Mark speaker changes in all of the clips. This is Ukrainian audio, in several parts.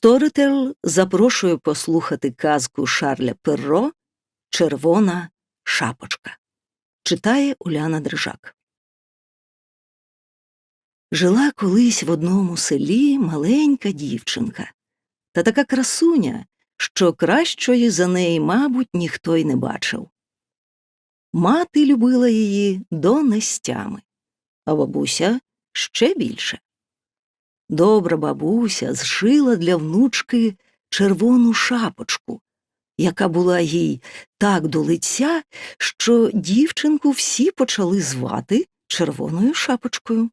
Speaker 1: Сторитель запрошує послухати казку Шарля Перро Червона шапочка. Читає Уляна Дрижак. Жила колись в одному селі маленька дівчинка, та така красуня, що кращої за неї, мабуть, ніхто й не бачив. Мати любила її до нестями, а бабуся ще більше. Добра бабуся зшила для внучки червону шапочку, яка була їй так до лиця, що дівчинку всі почали звати червоною шапочкою.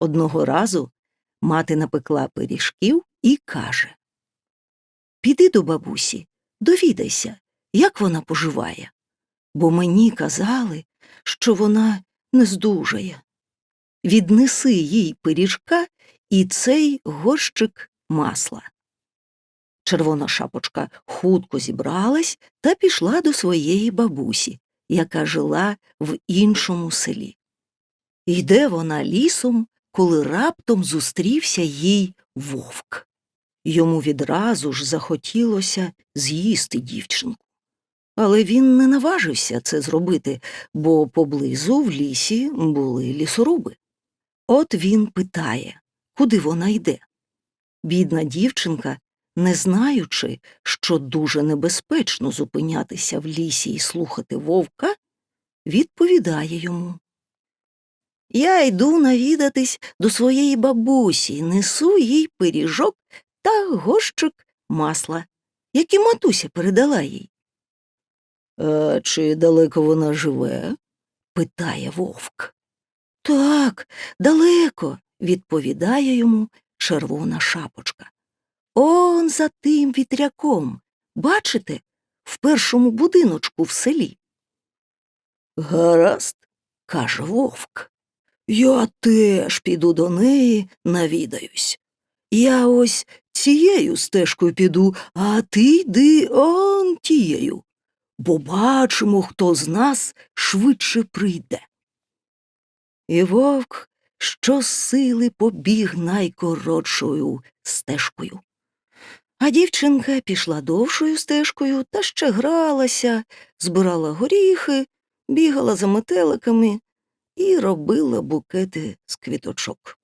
Speaker 1: Одного разу мати напекла пиріжків і каже Піди до бабусі, довідайся, як вона поживає, бо мені казали, що вона не здужає. Віднеси їй пиріжка і цей горщик масла. Червона шапочка хутко зібралась та пішла до своєї бабусі, яка жила в іншому селі. Йде вона лісом, коли раптом зустрівся їй вовк. Йому відразу ж захотілося з'їсти дівчинку. Але він не наважився це зробити, бо поблизу в лісі були лісоруби. От він питає, куди вона йде. Бідна дівчинка, не знаючи, що дуже небезпечно зупинятися в лісі і слухати вовка, відповідає йому. Я йду навідатись до своєї бабусі, несу їй пиріжок та горщик масла, які матуся передала їй. «А Чи далеко вона живе? питає вовк. Так, далеко, відповідає йому червона шапочка. Он за тим вітряком. Бачите, в першому будиночку в селі. Гаразд, каже вовк. Я теж піду до неї, навідаюсь. Я ось цією стежкою піду, а ти йди он тією, бо бачимо, хто з нас швидше прийде. І вовк щосили побіг найкоротшою стежкою. А дівчинка пішла довшою стежкою та ще гралася, збирала горіхи, бігала за метеликами і робила букети з квіточок.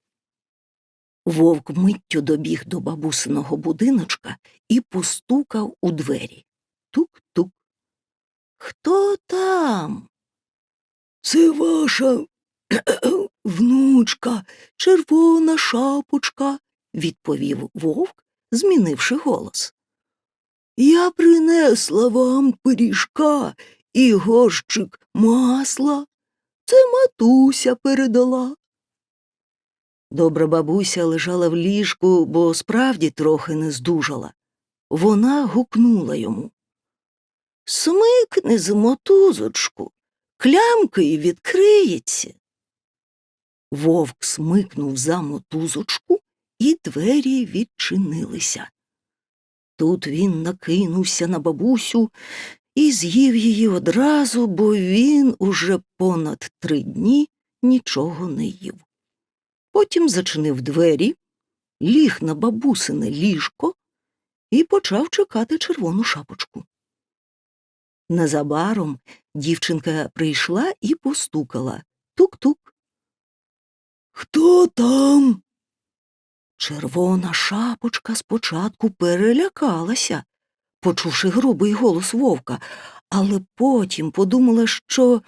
Speaker 1: Вовк миттю добіг до бабусиного будиночка і постукав у двері. Тук-тук. Хто там? Це ваша внучка, червона шапочка, відповів вовк, змінивши голос. Я принесла вам пиріжка і горщик масла. Це матуся передала. Добра бабуся лежала в ліжку, бо справді трохи не здужала. Вона гукнула йому. Смикни з мотузочку, клямка й відкриється. Вовк смикнув за мотузочку, і двері відчинилися. Тут він накинувся на бабусю і з'їв її одразу, бо він уже понад три дні нічого не їв. Потім зачинив двері, ліг на бабусине ліжко і почав чекати червону шапочку. Незабаром дівчинка прийшла і постукала тук-тук. Хто там? Червона шапочка спочатку перелякалася, почувши грубий голос вовка, але потім подумала, що,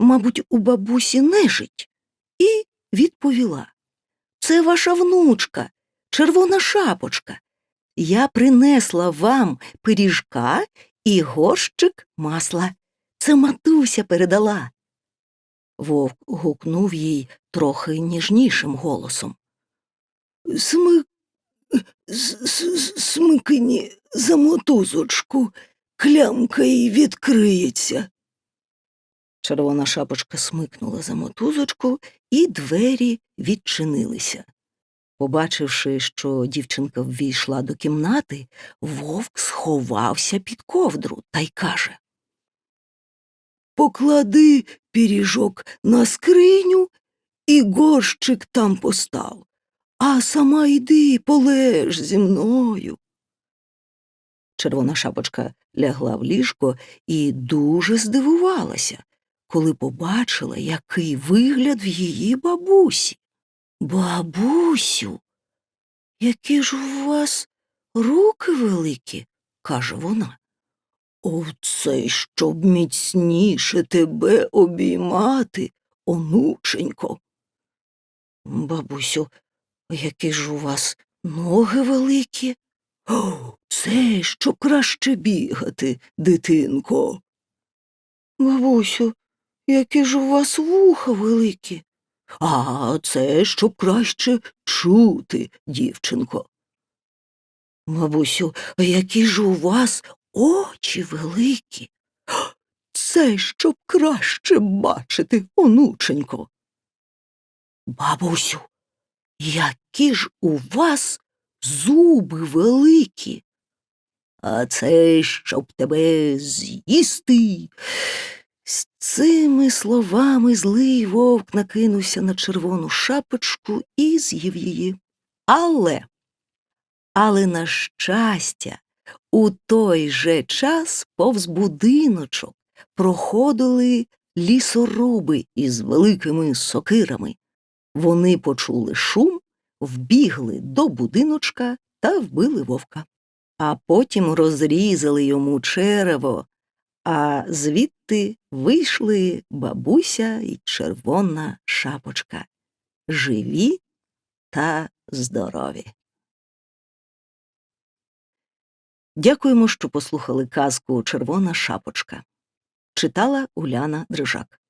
Speaker 1: мабуть, у бабусі нежить, і відповіла Це ваша внучка, червона шапочка. Я принесла вам пиріжка і горщик масла. Це матуся передала. Вовк гукнув їй трохи ніжнішим голосом. Смик... Смикні за мотузочку, клямка й відкриється. Червона шапочка смикнула за мотузочку, і двері відчинилися. Побачивши, що дівчинка ввійшла до кімнати, вовк сховався під ковдру та й каже Поклади піріжок на скриню і горщик там постав, а сама йди полеж зі мною. Червона шапочка лягла в ліжко і дуже здивувалася, коли побачила, який вигляд в її бабусі. Бабусю, які ж у вас руки великі, каже вона. Оце щоб міцніше тебе обіймати, онученько. Бабусю, які ж у вас ноги великі? О, це щоб краще бігати, дитинко. Бабусю, які ж у вас вуха великі? А це щоб краще чути, дівчинко. Бабусю, які ж у вас очі великі? Це щоб краще бачити, онученько. Бабусю, які ж у вас зуби великі? А це щоб тебе з'їсти. З цими словами злий вовк накинувся на червону шапочку і з'їв її. Але, але, на щастя, у той же час повз будиночок проходили лісоруби із великими сокирами. Вони почули шум, вбігли до будиночка та вбили вовка, а потім розрізали йому черево, а звідти вийшли бабуся і червона шапочка, живі та здорові. Дякуємо, що послухали казку Червона шапочка. Читала Уляна Дрижак.